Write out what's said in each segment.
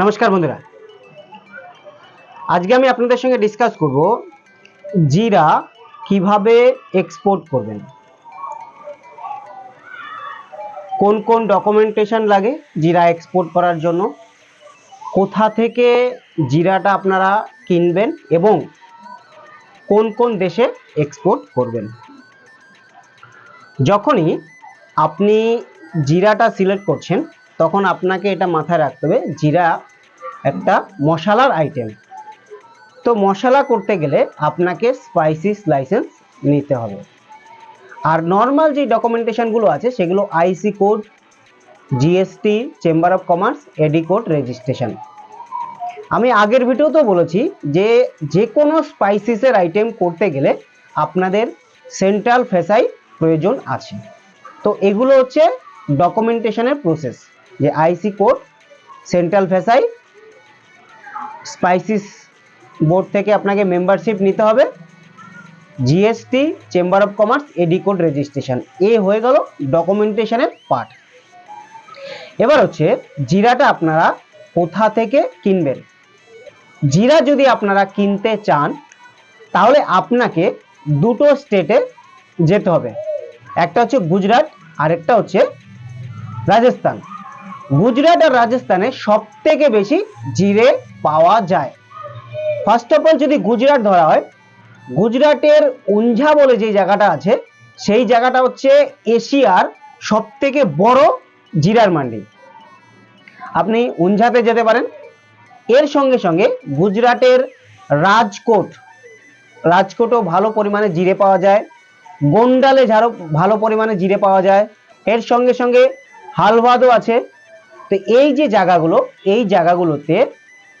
নমস্কার বন্ধুরা। আজকে আমি আপনাদের সঙ্গে ডিসকাস করব জিরা কীভাবে এক্সপোর্ট করবেন। কোন কোন ডকুমেন্টেশন লাগে জিরা এক্সপোর্ট করার জন্য। কোথা থেকে জিরাটা আপনারা কিনবেন এবং কোন কোন দেশে এক্সপোর্ট করবেন। যখনই আপনি জিরাটা সিলেক্ট করছেন তখন আপনাকে এটা মাথায় রাখতে হবে, জিরা একটা মশলার আইটেম তো মশলা করতে গেলে আপনাকে স্পাইসিস লাইসেন্স নিতে হবে। আর নর্মাল যে ডকুমেন্টেশনগুলো আছে, সেগুলো IC code GST chamber of commerce AD code registration আমি আগের ভিডিওতেও বলেছি যে যে কোনো স্পাইসিসের আইটেম করতে গেলে আপনাদের সেন্ট্রাল ফেসাই প্রয়োজন আছে। তো এগুলো হচ্ছে ডকুমেন্টেশনের প্রসেস যে আইসি কোড, সেন্ট্রাল ফেসাই স্পাইসিস বোর্ড থেকে আপনাকে মেম্বারশিপ নিতে হবে। GST, chamber of commerce, AD code registration. এ হয়ে গেল ডকুমেন্টেশনের পার্ট। এবার হচ্ছে জিরাটা আপনারা কোথা থেকে কিনবেন? জিরা যদি আপনারা কিনতে চান, তাহলে আপনাকে দুটো স্টেটে যেতে হবে। একটা হচ্ছে গুজরাট, আরেকটা হচ্ছে রাজস্থান। গুজরাট আর রাজস্থানে সব থেকে বেশি জিরে পাওয়া যায়। ফার্স্ট অফ অল যদি গুজরাট ধরা হয়, গুজরাটের উঞ্ঝা বলে যে জায়গাটা আছে, সেই জায়গাটা হচ্ছে এশিয়ার সব থেকে বড় জিরার মান্ডি। আপনি উঞ্ঝাতে যেতে পারেন। এর সঙ্গে সঙ্গে গুজরাটের রাজকোট, রাজকোটও ভালো পরিমাণে জিরে পাওয়া যায়। গোন্ডালে ঝাড়ো ভালো পরিমাণে জিরে পাওয়া যায়। এর সঙ্গে সঙ্গে হালভাদও আছে। তো এই যে জায়গাগুলো, এই জায়গাগুলোতে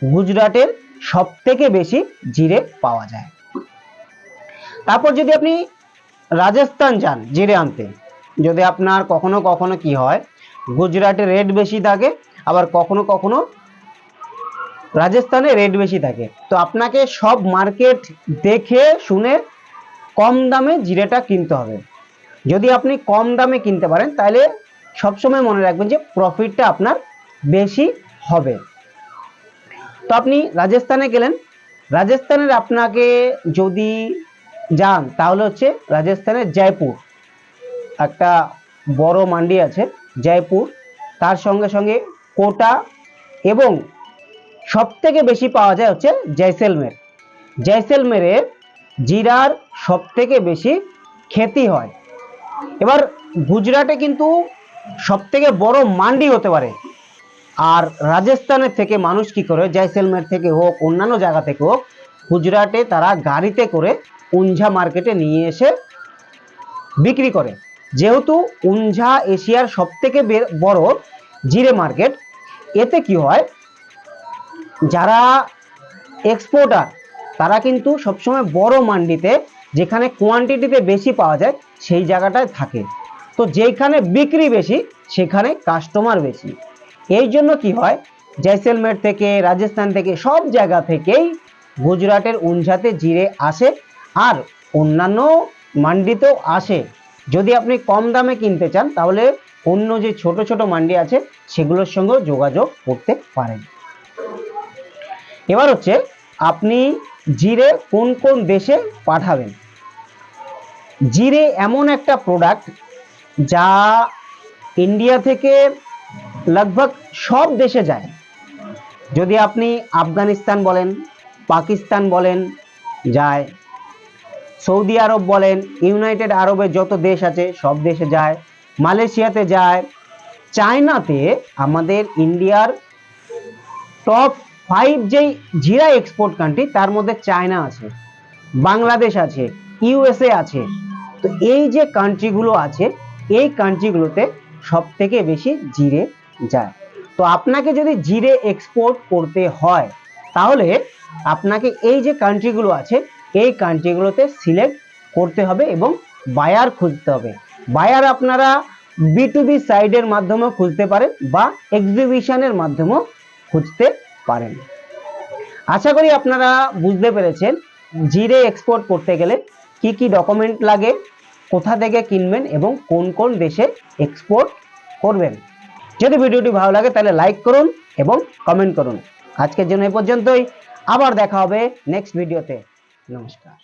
গুজরাটের সব থেকে বেশি জিরে পাওয়া যায়। তারপর যদি আপনি রাজস্থান যান, জিরে আনতে, যদি আপনার কখনো কখনো কি হয়, গুজরাটে রেট বেশি থাকে, আবার কখনো কখনো রাজস্থানে রেট বেশি থাকে। তো আপনাকে সব মার্কেট দেখে শুনে কম দামে জিরেটা কিনতে হবে। যদি আপনি কম দামে কিনতে পারেন, তাহলে সবসময় মনে রাখবেন যে প্রফিটটা আপনার বেশি হবে। তো আপনি রাজস্থানে গেলেন। রাজস্থানের আপনাকে যদি যান, তাহলে হচ্ছে রাজস্থানের জয়পুর। একটা বড় মান্ডি আছে জয়পুর। তার সঙ্গে সঙ্গে কোটা এবং সব থেকে বেশি পাওয়া যায় হচ্ছে জয়সেলমের। জয়সেলমেরে জিরার সব থেকে বেশি খ্যাতি হয়। এবার গুজরাটে কিন্তু সব থেকে বড় মান্ডি হতে পারে। আর রাজস্থানের থেকে মানুষ কি করে, জয়সেলমের থেকে হোক, অন্যান্য জায়গা থেকে হোক, গুজরাটে তারা গাড়িতে করে উঞ্ঝা মার্কেটে নিয়ে এসে বিক্রি করে। যেহেতু উঞ্ঝা এশিয়ার সব থেকে বড় জিরে মার্কেট, এতে কি হয়, যারা এক্সপোর্টার, তারা কিন্তু সবসময় বড় মান্ডিতে, যেখানে কোয়ান্টিটিতে বেশি পাওয়া যায়, সেই জায়গাটায় থাকে। তো যেখানে বিক্রি বেশি, সেখানে কাস্টমার বেশি। এই জন্য কি হয়? জয়সেলমের থেকে রাজস্থান থেকে, সব জায়গা থেকেই গুজরাটের উঞ্ঝাতে জিরে আসে আর অন্যান্য মান্ডিতেও আসে। যদি আপনি কম দামে কিনতে চান, তাহলে অন্য যে ছোট ছোট মান্ডি আছে, সেগুলোর সঙ্গেও যোগাযোগ করতে পারেন। এবার হচ্ছে, আপনি জিরে কোন কোন দেশে পাঠাবেন? জিরে এমন একটা প্রোডাক্ট যা ইন্ডিয়া থেকে লগভগ সব দেশে যায়। যদি আপনি আফগানিস্তান বলেন, পাকিস্তান বলেন, যায়, সৌদি আরব বলেন ইউনাইটেড আরবের যত দেশ আছে, সব দেশে যায়, মালয়েশিয়াতে যায়, চায়নাতে আমাদের ইন্ডিয়ার টপ ফাইভ যেই জিরা এক্সপোর্ট কান্ট্রি তার মধ্যে চায়না আছে, বাংলাদেশ আছে ইউএসএ আছে। তো এই যে কান্ট্রিগুলো আছে এই কান্ট্রিগুলোতে সব থেকে বেশি জিরে যায়। তো আপনাকে যদি জিরে এক্সপোর্ট করতে হয়, তাহলে আপনাকে এই যে কান্ট্রিগুলো আছে, এই কান্ট্রিগুলোতে সিলেক্ট করতে হবে এবং বায়ার খুঁজতে হবে। বায়ার আপনারা বি টু বি সাইডের মাধ্যমেও খুঁজতে পারেন বা এক্সিবিশনের মাধ্যমেও খুঁজতে পারেন। আশা করি আপনারা বুঝতে পেরেছেন জিরে এক্সপোর্ট করতে গেলে কি কি ডকুমেন্ট লাগে কোথা থেকে কিনবেন এবং কোন কোন দেশে এক্সপোর্ট করবেন। যদি ভিডিওটি ভালো লাগে তাহলে লাইক করুন এবং কমেন্ট করুন। আজকের জন্য এ পর্যন্তই। আবার দেখা হবে নেক্সট ভিডিওতে নমস্কার।